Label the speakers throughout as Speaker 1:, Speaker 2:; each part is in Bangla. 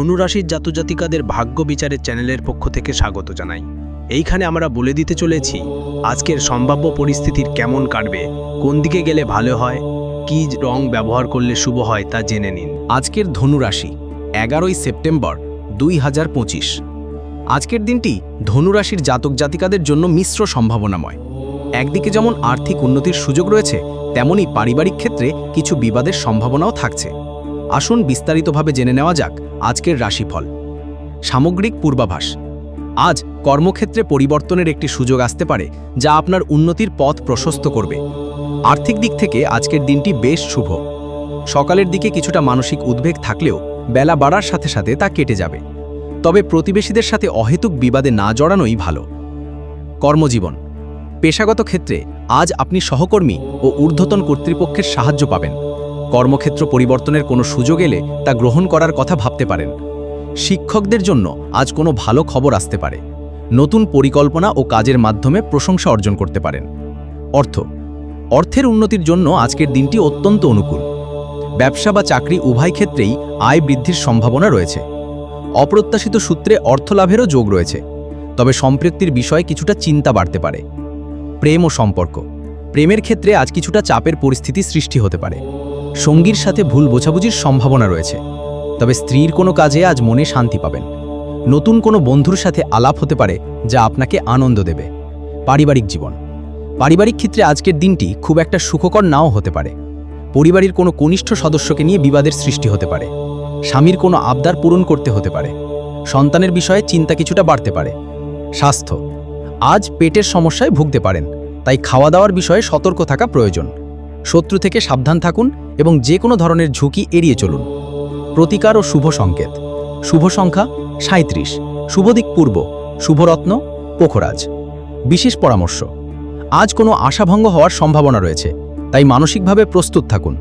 Speaker 1: ধনুরাশির জাতজাতিকাদের ভাগ্য বিচারের চ্যানেলের পক্ষ থেকে স্বাগত জানাই। এইখানে আমরা বলে দিতে চলেছি, আজকের সম্ভাব্য পরিস্থিতির কেমন কাটবে, কোন দিকে গেলে ভালো হয়, কী রং ব্যবহার করলে শুভ হয় তা জেনে নিন।
Speaker 2: আজকের ধনুরাশি এগারোই সেপ্টেম্বর দুই হাজার পঁচিশ। আজকের দিনটি ধনুরাশির জাতক জাতিকাদের জন্য মিশ্র সম্ভাবনাময়। একদিকে যেমন আর্থিক উন্নতির সুযোগ রয়েছে, তেমনি পারিবারিক ক্ষেত্রে কিছু বিবাদের সম্ভাবনাও থাকছে। আসুন বিস্তারিতভাবে জেনে নেওয়া যাক আজকের রাশিফল। সামগ্রিক পূর্বাভাস। আজ কর্মক্ষেত্রে পরিবর্তনের একটি সুযোগ আসতে পারে, যা আপনার উন্নতির পথ প্রশস্ত করবে। আর্থিক দিক থেকে আজকের দিনটি বেশ শুভ। সকালের দিকে কিছুটা মানসিক উদ্বেগ থাকলেও বেলা বাড়ার সাথে সাথে তা কেটে যাবে। তবে প্রতিবেশীদের সাথে অহেতুক বিবাদে না জড়ানোই ভালো। কর্মজীবন। পেশাগত ক্ষেত্রে আজ আপনি সহকর্মী ও ঊর্ধ্বতন কর্তৃপক্ষের সাহায্য পাবেন। কর্মক্ষেত্র পরিবর্তনের কোনো সুযোগ এলে তা গ্রহণ করার কথা ভাবতে পারেন। শিক্ষকদের জন্য আজ কোনো ভালো খবর আসতে পারে। নতুন পরিকল্পনা ও কাজের মাধ্যমে প্রশংসা অর্জন করতে পারেন। অর্থ, অর্থের উন্নতির জন্য আজকের দিনটি অত্যন্ত অনুকূল। ব্যবসা বা চাকরি উভয় ক্ষেত্রেই আয় বৃদ্ধির সম্ভাবনা রয়েছে। অপ্রত্যাশিত সূত্রে অর্থলাভেরও যোগ রয়েছে, তবে সম্পৃক্তির বিষয়ে কিছুটা চিন্তা বাড়তে পারে। প্রেম ও সম্পর্ক, প্রেমের ক্ষেত্রে আজ কিছুটা চাপের পরিস্থিতি সৃষ্টি হতে পারে। সঙ্গীর সাথে ভুল বোঝাবুঝির সম্ভাবনা রয়েছে। তবে স্ত্রীর কোনো কাজে আজ মনে শান্তি পাবেন। নতুন কোনো বন্ধুর সাথে আলাপ হতে পারে, যা আপনাকে আনন্দ দেবে। পারিবারিক জীবন। পারিবারিক ক্ষেত্রে আজকের দিনটি খুব একটা সুখকর নাও হতে পারে। পরিবারের কোনো কনিষ্ঠ সদস্যকে নিয়ে বিবাদের সৃষ্টি হতে পারে। স্বামীর কোনো আবদার পূরণ করতে হতে পারে। সন্তানের বিষয়ে চিন্তা কিছুটা বাড়তে পারে। স্বাস্থ্য। আজ পেটের সমস্যায় ভুগতে পারেন, তাই খাওয়া দাওয়ার বিষয়ে সতর্ক থাকা প্রয়োজন। শত্রু থেকে সাবধান থাকুন এবং যে কোনো ধরনের ঝুঁকি এড়িয়ে চলুন। প্রতিকার ও শুভ সংকেত। শুভ সংখ্যা সাঁত্রিশ শুভ দিক পূর্ব। শুভরত্ন পোখরাজ। বিশেষ পরামর্শ, আজ কোনো আশাভঙ্গ হওয়ার সম্ভাবনা রয়েছে, তাই মানসিকভাবে প্রস্তুত থাকুন।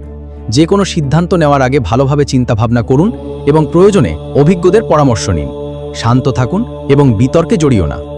Speaker 2: যে কোনো সিদ্ধান্ত নেওয়ার আগে ভালোভাবে চিন্তাভাবনা করুন এবং প্রয়োজনে অভিজ্ঞদের পরামর্শ নিন। শান্ত থাকুন এবং বিতর্কে জড়িও না।